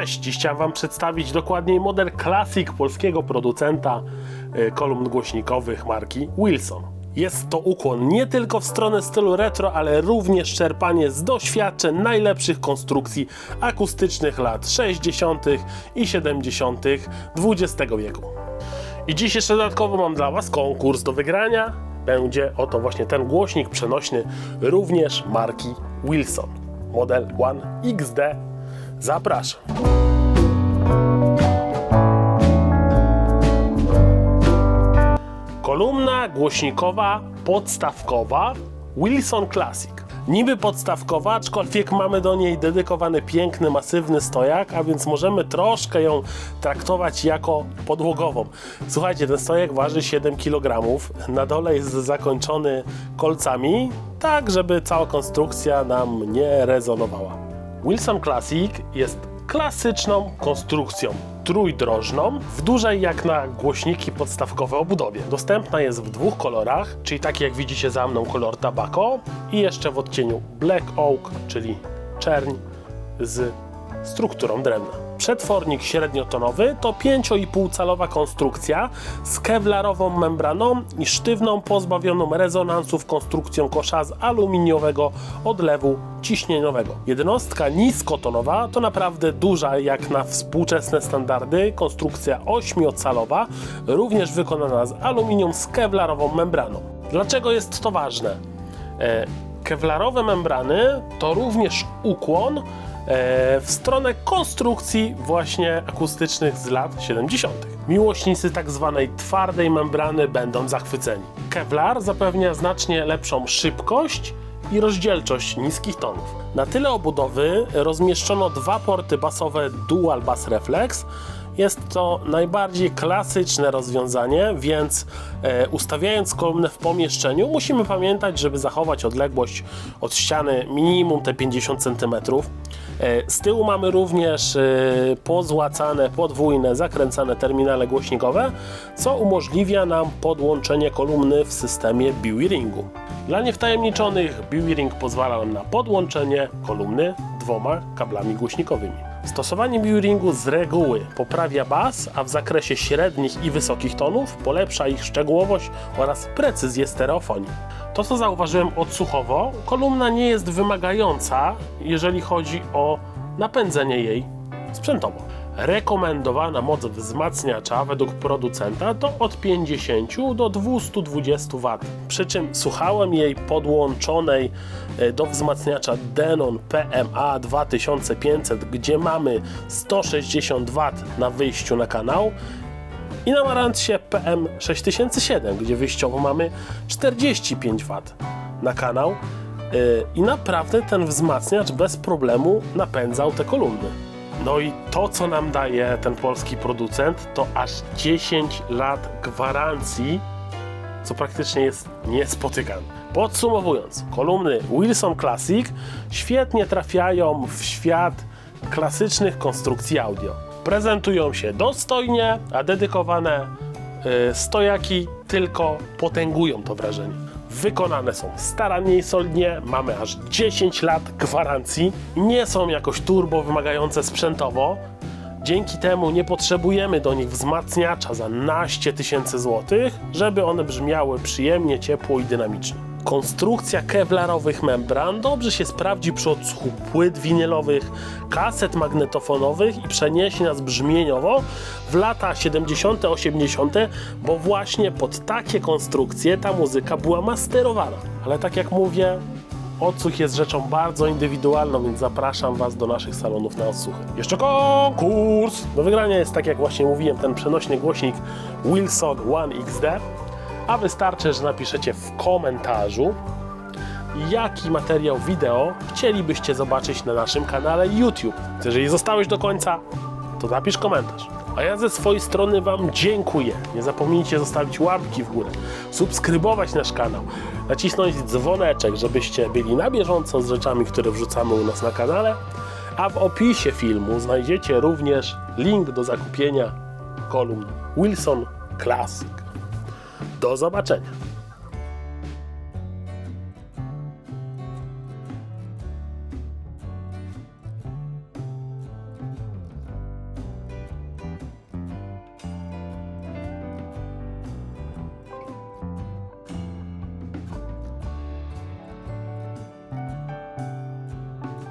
Cześć, dziś chciałem Wam przedstawić dokładniej model Classic polskiego producenta y, kolumn głośnikowych marki Wilson. Jest to ukłon nie tylko w stronę stylu retro, ale również czerpanie z doświadczeń najlepszych konstrukcji akustycznych lat 60. i 70. XX wieku. I dziś jeszcze dodatkowo mam dla Was konkurs do wygrania. Będzie oto właśnie ten głośnik przenośny również marki Wilson. Model One XD. Zapraszam. Kolumna głośnikowa podstawkowa Wilson Classic. Niby podstawkowa, aczkolwiek mamy do niej dedykowany piękny, masywny stojak, a więc możemy troszkę ją traktować jako podłogową. Słuchajcie, ten stojak waży 7 kg. Na dole jest zakończony kolcami, tak żeby cała konstrukcja nam nie rezonowała. Wilson Classic jest klasyczną konstrukcją trójdrożną, w dużej jak na głośniki podstawkowe obudowie. Dostępna jest w dwóch kolorach, czyli taki jak widzicie za mną kolor tabako i jeszcze w odcieniu Black Oak, czyli czerń z strukturą drewna. Przetwornik średniotonowy to 5,5 calowa konstrukcja z kewlarową membraną i sztywną, pozbawioną rezonansów konstrukcją kosza z aluminiowego odlewu ciśnieniowego. Jednostka niskotonowa to naprawdę duża jak na współczesne standardy konstrukcja 8-calowa, również wykonana z aluminium z kewlarową membraną. Dlaczego jest to ważne? E, Kewlarowe membrany to również ukłon w stronę konstrukcji właśnie akustycznych z lat 70. Miłośnicy tak zwanej twardej membrany będą zachwyceni. Kevlar zapewnia znacznie lepszą szybkość i rozdzielczość niskich tonów. Na tyle obudowy rozmieszczono dwa porty basowe Dual Bass Reflex, jest to najbardziej klasyczne rozwiązanie, więc e, ustawiając kolumnę w pomieszczeniu, musimy pamiętać, żeby zachować odległość od ściany minimum te 50 cm. E, z tyłu mamy również e, pozłacane, podwójne, zakręcane terminale głośnikowe, co umożliwia nam podłączenie kolumny w systemie Biwi-Ringu. Dla niewtajemniczonych Biwi-Ring pozwala nam na podłączenie kolumny dwoma kablami głośnikowymi. Stosowanie biuringu z reguły poprawia bas, a w zakresie średnich i wysokich tonów polepsza ich szczegółowość oraz precyzję stereofonii. To co zauważyłem odsłuchowo, kolumna nie jest wymagająca, jeżeli chodzi o napędzenie jej sprzętowo. Rekomendowana moc wzmacniacza według producenta to od 50 do 220 W. Przy czym słuchałem jej podłączonej e, do wzmacniacza Denon PMA 2500, gdzie mamy 160 W na wyjściu na kanał i na Marantzie PM 6007, gdzie wyjściowo mamy 45 W na kanał. E, I naprawdę ten wzmacniacz bez problemu napędzał te kolumny. No i to, co nam daje ten polski producent, to aż 10 lat gwarancji, co praktycznie jest niespotykane. Podsumowując, kolumny Wilson Classic świetnie trafiają w świat klasycznych konstrukcji audio. Prezentują się dostojnie, a dedykowane y, stojaki tylko potęgują to wrażenie. Wykonane są starannie i solidnie, mamy aż 10 lat gwarancji, nie są jakoś turbo wymagające sprzętowo. Dzięki temu nie potrzebujemy do nich wzmacniacza za naście tysięcy złotych, żeby one brzmiały przyjemnie, ciepło i dynamicznie. Konstrukcja kewlarowych membran dobrze się sprawdzi przy odsłuchu płyt winylowych, kaset magnetofonowych i przeniesień nas brzmieniowo w lata 70., 80., bo właśnie pod takie konstrukcje ta muzyka była masterowana. Ale tak jak mówię, Odsłuch jest rzeczą bardzo indywidualną, więc zapraszam Was do naszych salonów na odsłuchy. Jeszcze konkurs! Do wygrania jest, tak jak właśnie mówiłem, ten przenośny głośnik Wilson One XD, a wystarczy, że napiszecie w komentarzu, jaki materiał wideo chcielibyście zobaczyć na naszym kanale YouTube. Jeżeli zostałeś do końca, to napisz komentarz. A ja ze swojej strony Wam dziękuję. Nie zapomnijcie zostawić łapki w górę, subskrybować nasz kanał, nacisnąć dzwoneczek, żebyście byli na bieżąco z rzeczami, które wrzucamy u nas na kanale. A w opisie filmu znajdziecie również link do zakupienia kolumn Wilson Classic. Do zobaczenia.